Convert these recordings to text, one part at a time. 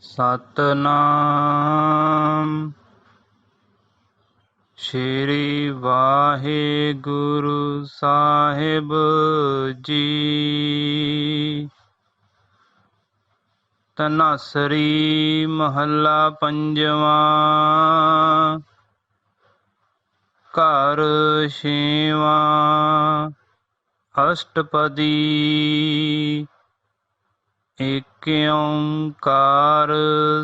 ਸਤਨਾਮ। ਸ਼੍ਰੀ ਵਾਹਿਗੁਰੂ ਸਾਹਿਬ ਜੀ। ਤਨਸਰੀ ਮਹੱਲਾ ਪੰਜਵਾਂ। ਘਰ ਛੇਵਾਂ। ਅਸ਼ਟਪਦੀ। ਏਕ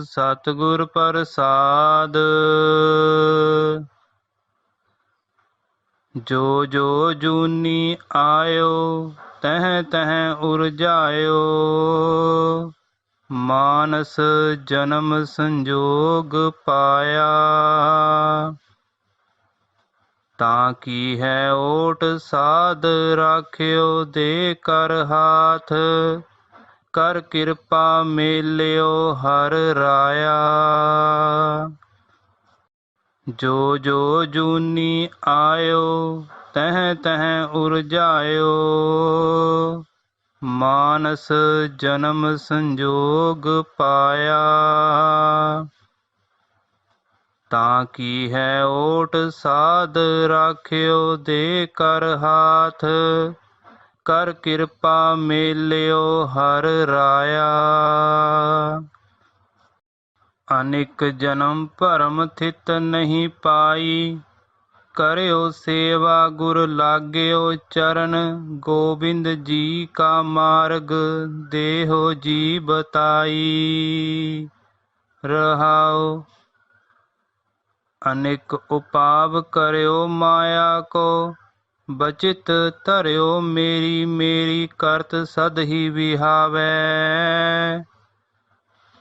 ਸਤਿਗੁਰ ਪ੍ਰਸਾਦ। ਜੋ ਜੋ ਜੂਨੀ ਆਇਓ, ਤਹ ਤਹ ਉਰਜਾਇਓ। ਮਾਨਸ ਜਨਮ ਸੰਜੋਗ ਪਾਇਆ। ਤਾਂ ਕੀ ਹੈ ਓਟ ਸਾਧ, ਰਾਖਿਓ ਦੇ ਕਰ ਹਾਥ। ਕਰ ਕਿਰਪਾ ਮੇਲਿਓ ਹਰ ਰਾਇਆ। ਜੋ ਜੋ ਜੂਨੀ ਆਇਓ, ਤਹ ਤਹ ਉਰਜਾਇਓ। ਮਾਨਸ ਜਨਮ ਸੰਜੋਗ ਪਾਇਆ। ਤਾਂ ਕੀ ਹੈ ਓਟ ਸਾਧ ਰਾਖਿਓ ਦੇ ਕਰ ਹਾਥ। ਕਰ ਕਿਰਪਾ ਮੇਲਿਓ ਹਰ ਰਾਇਆ। ਅਨਿਕ ਜਨਮ ਭਰਮ ਥਿਤ ਨਹੀਂ ਪਾਈ। ਕਰਿਓ ਸੇਵਾ ਗੁਰ ਲਾਗਿਓ ਚਰਨ। ਗੋਬਿੰਦ ਜੀ ਕਾ ਮਾਰਗ ਦੇਹੋ ਜੀ ਬਤਾਈ। ਰਹਾਓ ਅਨੇਕ ਉਪਾਵ ਕਰਿਓ ਮਾਇਆ ਕੋ। ਬਚਿਤ ਧਰਿਓ ਮੇਰੀ ਮੇਰੀ ਕਰਤ ਸਦ ਹੀ ਵਿਹਾਵੈ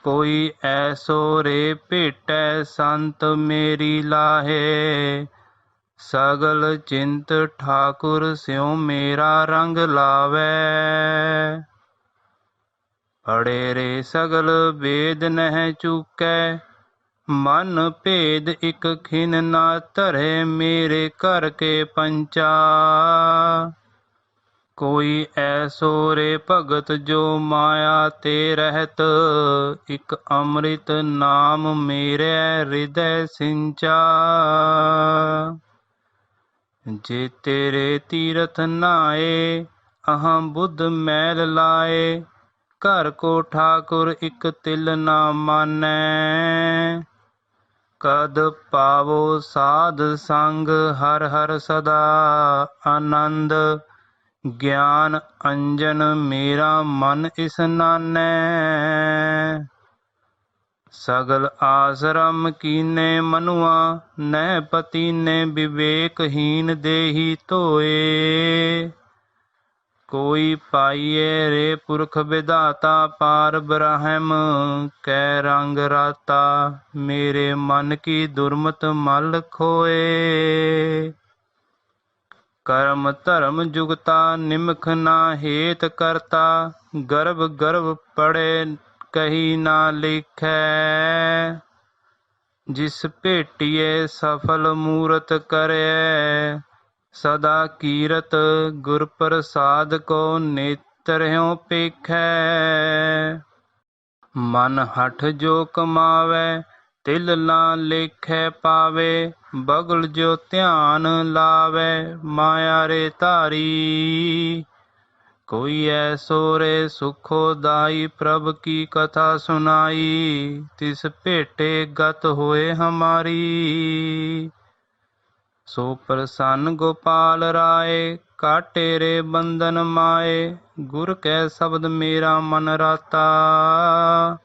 ਕੋਈ ਐਸੋ ਰੇ ਭੇਟੈ ਸੰਤ ਮੇਰੀ ਲਾਹੇ ਸਗਲ ਚਿੰਤ ਠਾਕੁਰ ਸਿਉ ਮੇਰਾ ਰੰਗ ਲਾਵੈ ਅੜੇ ਰੇ ਸਗਲ ਵੇਦ ਨਹਿ ਚੁਕੈ ਮਨ ਭੇਦ ਇਕ ਖਿਨ ਨਾ ਧਰੇ ਮੇਰੇ ਘਰ ਕੇ ਪੰਚਾ। ਕੋਈ ਐਸੋ ਰੇ ਭਗਤ ਜੋ ਮਾਇਆ ਤੇ ਰਹਿਤ, ਇਕ ਅੰਮ੍ਰਿਤ ਨਾਮ ਮੇਰੇ ਹਿਰਦੈ ਸਿੰਚਾ। ਜੇ ਤੇਰੇ ਤੀਰਥ ਨਾਏ, ਅਹੰ ਬੁੱਧ ਮੈਲ ਲਾਏ, ਘਰ ਕੋ ਠਾਕੁਰ ਇਕ ਤਿਲ ਨਾ ਮਾਨੈ। ਕਦ ਪਾਵੋ ਸਾਧ ਸੰਗ ਹਰ ਹਰ ਸਦਾ ਆਨੰਦ। ਗਿਆਨ ਅੰਜਨ ਮੇਰਾ ਮਨ ਇਸ ਨਾਨੈ। ਸਗਲ ਆਸਰਮ ਕੀਨੇ ਮਨੁਆ, ਨਹਿ ਪਤੀ ਨੇ ਵਿਵੇਕਹੀਨ ਦੇਹੀ ਧੋਏ। ਕੋਈ ਪਾਈਏ ਰੇ ਪੁਰਖ ਵਿਧਾਤਾ ਪਾਰ ਬ੍ਰਹਮ, ਕੈ ਰੰਗ ਰਾਤਾ, ਮੇਰੇ ਮਨ ਕੀ ਦੁਰਮਤ ਮਲ ਖੋਏ। ਕਰਮ ਧਰਮ ਜੁਗਤਾ ਨਿਮਖ ਨਾ ਹੇਤ ਕਰਤਾ, ਗਰਭ ਗਰਭ ਪੜੇ ਕਹੀ ਨਾ ਲਿਖੈ। ਜਿਸ ਭੇਟੀਏ ਸਫਲ ਮੂਰਤ ਕਰੇ ਸਦਾ ਕੀਰਤ ਗੁਰ ਪ੍ਰਸਾਦ ਕੋ ਨੇਤਰਿਓ ਪੇਖੈ। ਮਨ ਹਠ ਜੋ ਕਮਾਵੇ, ਤਿਲ ਨਾ ਲੇਖੈ ਪਾਵੇ, ਬਗਲ ਜੋ ਧਿਆਨ ਲਾਵੇ, ਮਾਇਆ ਰੇ ਧਾਰੀ। ਕੋਈ ਐਸੋ ਰੇ ਸੁਖੋ ਦਾਈ, ਪ੍ਰਭ ਕੀ ਕਥਾ ਸੁਨਾਈ, ਤਿਸ ਭੇਟੇ ਗਤ ਹੋਏ ਹਮਾਰੀ। ਸੋ ਪ੍ਰਸੰਨ ਗੋਪਾਲ ਰਾਏ, ਕਾਟੇ ਰੇ ਬੰਧਨ ਮਾਏ, ਗੁਰ ਕੈ ਸ਼ਬਦ ਮੇਰਾ ਮਨ ਰਾਤਾ।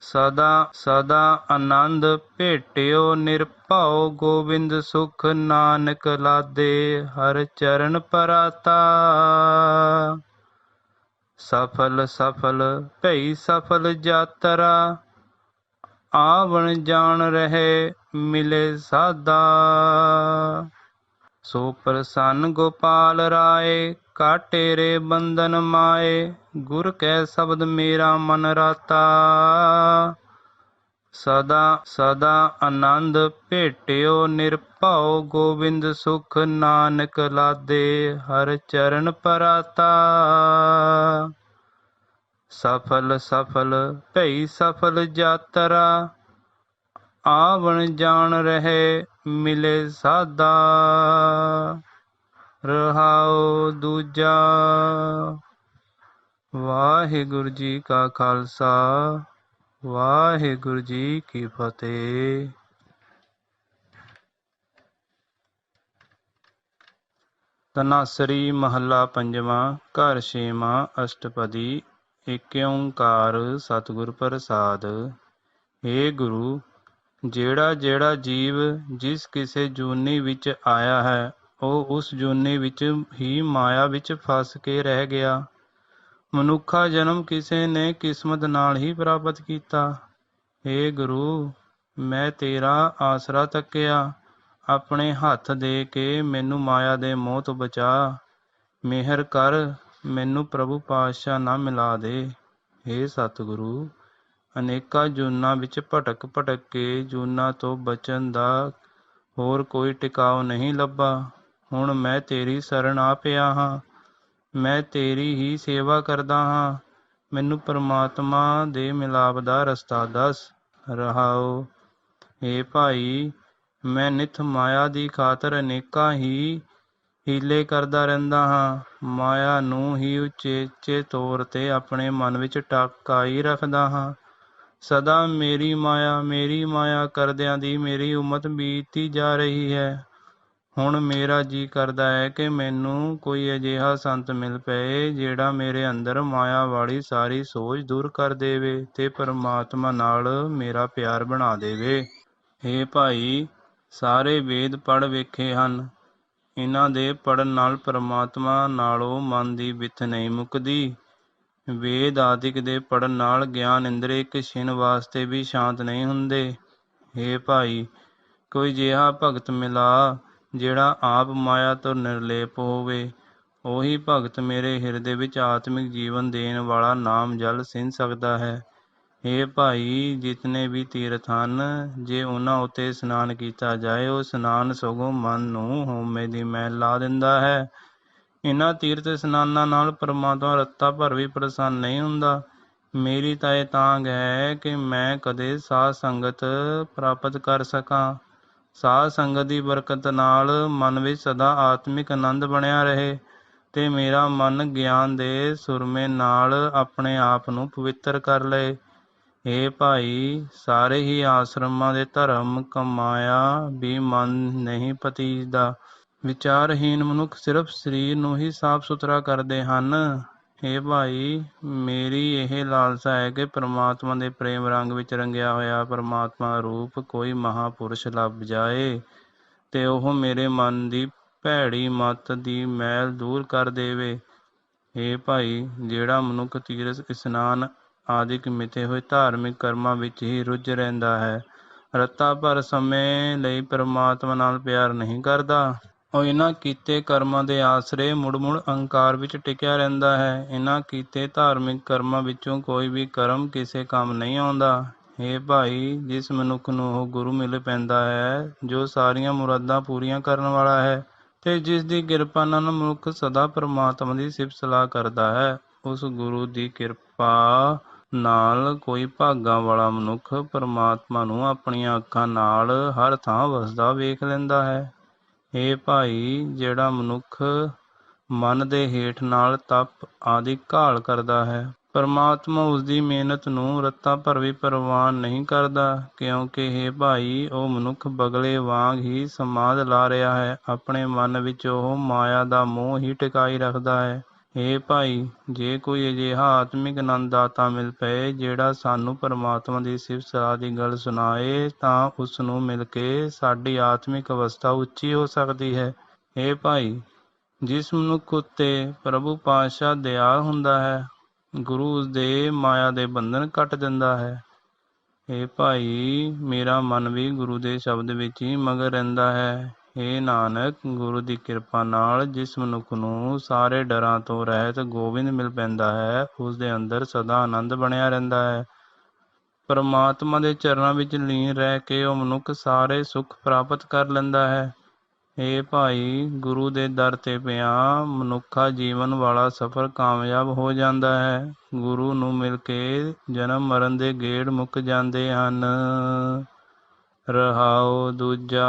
ਸਦਾ ਸਦਾ ਆਨੰਦ ਭੇਟਿਓ, ਨਿਰਭਉ ਗੋਬਿੰਦ ਸੁਖ ਨਾਨਕ ਲਾਦੇ, ਹਰ ਚਰਨ ਪਰਾਤਾ। ਸਫਲ ਸਫਲ ਭਈ ਸਫਲ ਯਾਤਰਾ, ਆਵਣ ਜਾਣ ਰਹੇ ਮਿਲੇ ਸਾਦਾ। ਸੋ ਪ੍ਰਸੰਨ ਗੋਪਾਲ ਰਾਏ, ਕਾਟੇ ਰੇ ਬੰਧਨ ਮਾਏ, ਗੁਰ ਕੈ ਸ਼ਬਦ ਮੇਰਾ ਮਨ ਰਾਤਾ। ਸਦਾ ਸਦਾ ਆਨੰਦ ਭੇਟਿਓ, ਨਿਰਭਉ ਗੋਬਿੰਦ ਸੁਖ ਨਾਨਕ ਲਾਦੇ, ਹਰ ਚਰਨ ਪਰਾਤਾ। ਸਫਲ ਸਫਲ ਭਈ ਸਫਲ ਯਾਤਰਾ ਆਵਣ ਜਾਣ ਰਹੇ ਮਿਲੇ ਸਾਦਾ। ਰਹਾਉ ਦੂਜਾ। ਵਾਹਿਗੁਰੂ ਜੀ ਕਾ ਖਾਲਸਾ, ਵਾਹਿਗੁਰੂ ਜੀ ਕੀ ਫਤਿਹ। ਤਨਾਸਰੀ ਮਹੱਲਾ ਪੰਜਵਾਂ, ਘਰ ਛੇਵਾਂ, ਅਸ਼ਟਪਦੀ ਏਕ ਓੰਕਾਰ ਸਤਿਗੁਰ ਪ੍ਰਸਾਦ। ਏ ਗੁਰੂ ਜਿਹੜਾ ਜਿਹੜਾ ਜੀਵ ਜਿਸ ਕਿਸੇ ਜੂਨੀ ਵਿੱਚ ਆਇਆ ਹੈ, ਉਹ ਉਸ ਜੂਨੀ ਵਿੱਚ ਹੀ ਮਾਇਆ ਵਿੱਚ ਫਸ ਕੇ ਰਹਿ ਗਿਆ। ਮਨੁੱਖਾ ਜਨਮ ਕਿਸੇ ਨੇ ਕਿਸਮਤ ਨਾਲ ਹੀ ਪ੍ਰਾਪਤ ਕੀਤਾ। ਏ ਗੁਰੂ, ਮੈਂ ਤੇਰਾ ਆਸਰਾ ਤੱਕਿਆ। ਆਪਣੇ ਹੱਥ ਦੇ ਕੇ ਮੈਨੂੰ ਮਾਇਆ ਦੇ ਮੋਹ ਤੋਂ ਬਚਾ। ਮਿਹਰ ਕਰ, ਮੈਨੂੰ ਪ੍ਰਭੂ ਪਾਤਸ਼ਾਹ ਨਾ ਮਿਲਾ ਦੇ। ਏ ਸਤਿਗੁਰੂ। ਅਨੇਕਾਂ ਜੂਨਾਂ ਵਿੱਚ ਭਟਕ ਭਟਕ ਕੇ ਜੂਨਾਂ ਤੋਂ ਬਚਣ ਦਾ ਹੋਰ ਕੋਈ ਟਿਕਾਉ ਨਹੀਂ ਲੱਭਾ। ਹੁਣ ਮੈਂ ਤੇਰੀ ਸ਼ਰਨ ਆ ਪਿਆ ਹਾਂ। ਮੈਂ ਤੇਰੀ ਹੀ ਸੇਵਾ ਕਰਦਾ ਹਾਂ। ਮੈਨੂੰ ਪਰਮਾਤਮਾ ਦੇ ਮਿਲਾਪ ਦਾ ਰਸਤਾ ਦੱਸ। ਰਹਾਓ ਏ ਭਾਈ, ਮੈਂ ਨਿਤ ਮਾਇਆ ਦੀ ਖਾਤਰ ਅਨੇਕਾਂ ਹੀ ਹੀਲੇ ਕਰਦਾ ਰਹਿੰਦਾ ਹਾਂ। ਮਾਇਆ ਨੂੰ ਹੀ ਉਚੇਚੇ ਤੌਰ ਤੇ ਆਪਣੇ ਮਨ ਵਿੱਚ ਟਕਾਈ ਰੱਖਦਾ ਹਾਂ। ਸਦਾ ਮੇਰੀ ਮਾਇਆ ਮੇਰੀ ਮਾਇਆ ਕਰਦਿਆਂ ਦੀ ਮੇਰੀ ਉਮਤ ਬੀਤਦੀ ਜਾ ਰਹੀ ਹੈ। ਹੁਣ ਮੇਰਾ ਜੀ ਕਰਦਾ ਹੈ ਕਿ ਮੈਨੂੰ ਕੋਈ ਅਜਿਹਾ ਸੰਤ ਮਿਲ ਪਏ, ਜਿਹੜਾ ਮੇਰੇ ਅੰਦਰ ਮਾਇਆ ਵਾਲੀ ਸਾਰੀ ਸੋਚ ਦੂਰ ਕਰ ਦੇਵੇ ਤੇ ਪਰਮਾਤਮਾ ਨਾਲ ਮੇਰਾ ਪਿਆਰ ਬਣਾ ਦੇਵੇ। ਏ ਭਾਈ, ਸਾਰੇ ਵੇਦ ਪੜ ਵੇਖੇ ਹਨ। ਇਹਨਾਂ ਦੇ ਪੜਨ ਨਾਲ ਪਰਮਾਤਮਾ ਨਾਲੋਂ ਮਨ ਦੀ ਵਿਥ ਨਹੀਂ ਮੁੱਕਦੀ। ਵੇਦ ਆਦਿਕ ਦੇ ਪੜ੍ਹਨ ਨਾਲ ਗਿਆਨ ਇੰਦਰੀ ਇੱਕ ਛਿਨ ਵਾਸਤੇ ਵੀ ਸ਼ਾਂਤ ਨਹੀਂ ਹੁੰਦੇ। ਹੇ ਭਾਈ, ਕੋਈ ਜਿਹਾ ਭਗਤ ਮਿਲਾ ਜਿਹੜਾ ਆਪ ਮਾਇਆ ਤੋਂ ਨਿਰਲੇਪ ਹੋਵੇ, ਉਹੀ ਭਗਤ ਮੇਰੇ ਹਿਰਦੇ ਵਿੱਚ ਆਤਮਿਕ ਜੀਵਨ ਦੇਣ ਵਾਲਾ ਨਾਮ ਜਲ ਸਿੰਨ ਸਕਦਾ ਹੈ। ਇਹ ਭਾਈ, ਜਿਤਨੇ ਵੀ ਤੀਰਥ ਹਨ, ਜੇ ਉਹਨਾਂ ਉਤੇ ਇਸ਼ਨਾਨ ਕੀਤਾ ਜਾਏ, ਉਹ ਇਸ਼ਨਾਨ ਸਗੋਂ ਮਨ ਨੂੰ ਹਉਮੈ ਦੀ ਮੈਲ ਲਾ ਦਿੰਦਾ ਹੈ। ਇਹਨਾਂ ਤੀਰਥ ਇਸ਼ਨਾਨਾਂ ਨਾਲ ਪਰਮਾਤਮਾ ਰੱਤਾ ਭਰ ਵੀ ਪ੍ਰਸੰਨ ਨਹੀਂ ਹੁੰਦਾ। ਮੇਰੀ ਤਾਂ ਇਹ ਤਾਂਗ ਹੈ ਕਿ ਮੈਂ ਕਦੇ ਸਾਧ ਸੰਗਤ ਪ੍ਰਾਪਤ ਕਰ ਸਕਾਂ। ਸਾਧ ਸੰਗਤ ਦੀ ਬਰਕਤ ਨਾਲ ਮਨ ਵਿੱਚ ਸਦਾ ਆਤਮਿਕ ਆਨੰਦ ਬਣਿਆ ਰਹੇ ਤੇ ਮੇਰਾ ਮਨ ਗਿਆਨ ਦੇ ਸੁਰਮੇ ਨਾਲ ਆਪਣੇ ਆਪ ਨੂੰ ਪਵਿੱਤਰ ਕਰ ਲਏ। ਏ ਭਾਈ, ਸਾਰੇ ਹੀ ਆਸ਼ਰਮਾਂ ਦੇ ਧਰਮ ਕਮਾਇਆ ਵੀ ਮਨ ਨਹੀਂ ਪਤੀਜਦਾ ਵਿਚਾਰਹੀਨ ਮਨੁੱਖ ਸਿਰਫ ਸਰੀਰ ਨੂੰ ਹੀ ਸਾਫ਼ ਸੁਥਰਾ ਕਰਦੇ ਹਨ। ਏ ਭਾਈ, ਮੇਰੀ ਇਹ ਲਾਲਸਾ ਹੈ ਕਿ ਪ੍ਰਮਾਤਮਾ ਦੇ ਪ੍ਰੇਮ ਰੰਗ ਵਿੱਚ ਰੰਗਿਆ ਹੋਇਆ ਪਰਮਾਤਮਾ ਰੂਪ ਕੋਈ ਮਹਾਪੁਰਸ਼ ਲੱਭ ਜਾਏ ਤੇ ਉਹ ਮੇਰੇ ਮਨ ਦੀ ਭੈੜੀ ਮਤ ਦੀ ਮੈਲ ਦੂਰ ਕਰ ਦੇਵੇ। ਏ ਭਾਈ, ਜਿਹੜਾ ਮਨੁੱਖ ਤੀਰਥ, ਇਸ਼ਨਾਨ ਆਦਿਕ ਮਿਤੇ ਹੋਏ ਧਾਰਮਿਕ ਕਰਮਾਂ ਵਿੱਚ ਹੀ ਰੁੱਝ ਰਹਿੰਦਾ ਹੈ, ਰੱਤਾ ਭਰ ਸਮੇਂ ਲਈ ਪਰਮਾਤਮਾ ਨਾਲ ਪਿਆਰ ਨਹੀਂ ਕਰਦਾ। ਉਹ ਇਹਨਾਂ ਕੀਤੇ ਕਰਮਾਂ ਦੇ ਆਸਰੇ ਮੁੜ-ਮੁੜ ਅਹੰਕਾਰ ਵਿੱਚ ਟਿਕਿਆ ਰਹਿੰਦਾ ਹੈ। ਇਹਨਾਂ ਕੀਤੇ ਧਾਰਮਿਕ ਕਰਮਾਂ ਵਿੱਚੋਂ ਕੋਈ ਵੀ ਕਰਮ ਕਿਸੇ ਕੰਮ ਨਹੀਂ ਆਉਂਦਾ। ਏ ਭਾਈ, ਜਿਸ ਮਨੁੱਖ ਨੂੰ ਉਹ ਗੁਰੂ ਮਿਲ ਪੈਂਦਾ ਹੈ, ਜੋ ਸਾਰੀਆਂ ਮੁਰਾਦਾਂ ਪੂਰੀਆਂ ਕਰਨ ਵਾਲਾ ਹੈ ਤੇ ਜਿਸ ਦੀ ਕਿਰਪਾ ਨਾਲ ਮਨੁੱਖ ਸਦਾ ਪਰਮਾਤਮਾ ਦੀ ਸਿਫਤ ਸਲਾਹ ਕਰਦਾ ਹੈ, ਉਸ ਗੁਰੂ ਦੀ ਕਿਰਪਾ ਨਾਲ ਕੋਈ ਭਾਗਾਂ ਵਾਲਾ ਮਨੁੱਖ ਪਰਮਾਤਮਾ ਨੂੰ ਆਪਣੀਆਂ ਅੱਖਾਂ ਨਾਲ ਹਰ ਥਾਂ ਵਸਦਾ ਵੇਖ ਲੈਂਦਾ ਹੈ। ਏ ਭਾਈ, ਜਿਹੜਾ ਮਨੁੱਖ ਮਨ ਦੇ ਹੇਠ ਨਾਲ ਤਪ ਆਦਿ ਘਾਲ ਕਰਦਾ ਹੈ, ਪਰਮਾਤਮਾ ਉਸ ਦੀ ਮਿਹਨਤ ਨੂੰ ਰੱਤਾ ਭਰ ਵੀ ਪ੍ਰਵਾਨ ਨਹੀਂ ਕਰਦਾ, ਕਿਉਂਕਿ ਇਹ ਭਾਈ, ਉਹ ਮਨੁੱਖ ਬਗਲੇ ਵਾਂਗ ਹੀ ਸਮਾਦ ਲਾ ਰਿਹਾ ਹੈ, ਆਪਣੇ ਮਨ ਵਿੱਚ ਉਹ ਮਾਇਆ ਦਾ ਮੋਹ ਹੀ ਟਿਕਾਈ ਰੱਖਦਾ ਹੈ। ਏ ਭਾਈ, ਜੇ ਕੋਈ ਅਜਿਹਾ ਆਤਮਿਕ ਆਨੰਦ ਦਾਤਾ ਮਿਲ ਪਏ ਜਿਹੜਾ ਸਾਨੂੰ ਪਰਮਾਤਮਾ ਦੀ ਸਿਫਤ ਸਲਾਹ ਦੀ ਗੱਲ ਸੁਣਾਏ, ਤਾਂ ਉਸ ਨੂੰ ਮਿਲ ਕੇ ਸਾਡੀ ਆਤਮਿਕ ਅਵਸਥਾ ਉੱਚੀ ਹੋ ਸਕਦੀ ਹੈ। ਏ ਭਾਈ, ਜਿਸ ਮਨੁੱਖ ਉੱਤੇ ਪ੍ਰਭੂ ਪਾਤਸ਼ਾਹ ਦਿਆਲ ਹੁੰਦਾ ਹੈ, ਗੁਰੂ ਉਸ ਦੇ ਮਾਇਆ ਦੇ ਬੰਧਨ ਕੱਟ ਦਿੰਦਾ ਹੈ। ਏ ਭਾਈ, ਮੇਰਾ ਮਨ ਵੀ ਗੁਰੂ ਦੇ ਸ਼ਬਦ ਵਿੱਚ ਹੀ ਮਗਰ ਰਹਿੰਦਾ ਹੈ। ਏ ਨਾਨਕ, ਗੁਰੂ ਦੀ ਕਿਰਪਾ ਨਾਲ ਜਿਸ ਮਨੁੱਖ ਨੂੰ ਸਾਰੇ ਡਰਾਂ ਤੋਂ ਰਹਿਤ ਗੋਬਿੰਦ ਮਿਲ ਪੈਂਦਾ ਹੈ ਉਸ ਦੇ ਅੰਦਰ ਸਦਾ ਆਨੰਦ ਬਣਿਆ ਰਹਿੰਦਾ ਹੈ। ਪਰਮਾਤਮਾ ਦੇ ਚਰਨਾਂ ਵਿੱਚ ਲੀਨ ਰਹਿ ਕੇ ਉਹ ਮਨੁੱਖ ਸਾਰੇ ਸੁੱਖ ਪ੍ਰਾਪਤ ਕਰ ਲੈਂਦਾ ਹੈ। ਏ ਭਾਈ, ਗੁਰੂ ਦੇ ਦਰ ਤੇ ਪਿਆ ਮਨੁੱਖਾ ਜੀਵਨ ਵਾਲਾ ਸਫ਼ਰ ਕਾਮਯਾਬ ਹੋ ਜਾਂਦਾ ਹੈ। ਗੁਰੂ ਨੂੰ ਮਿਲ ਕੇ ਜਨਮ ਮਰਨ ਦੇ ਗੇੜ ਮੁੱਕ ਜਾਂਦੇ ਹਨ। ਰਹਾਉ ਦੂਜਾ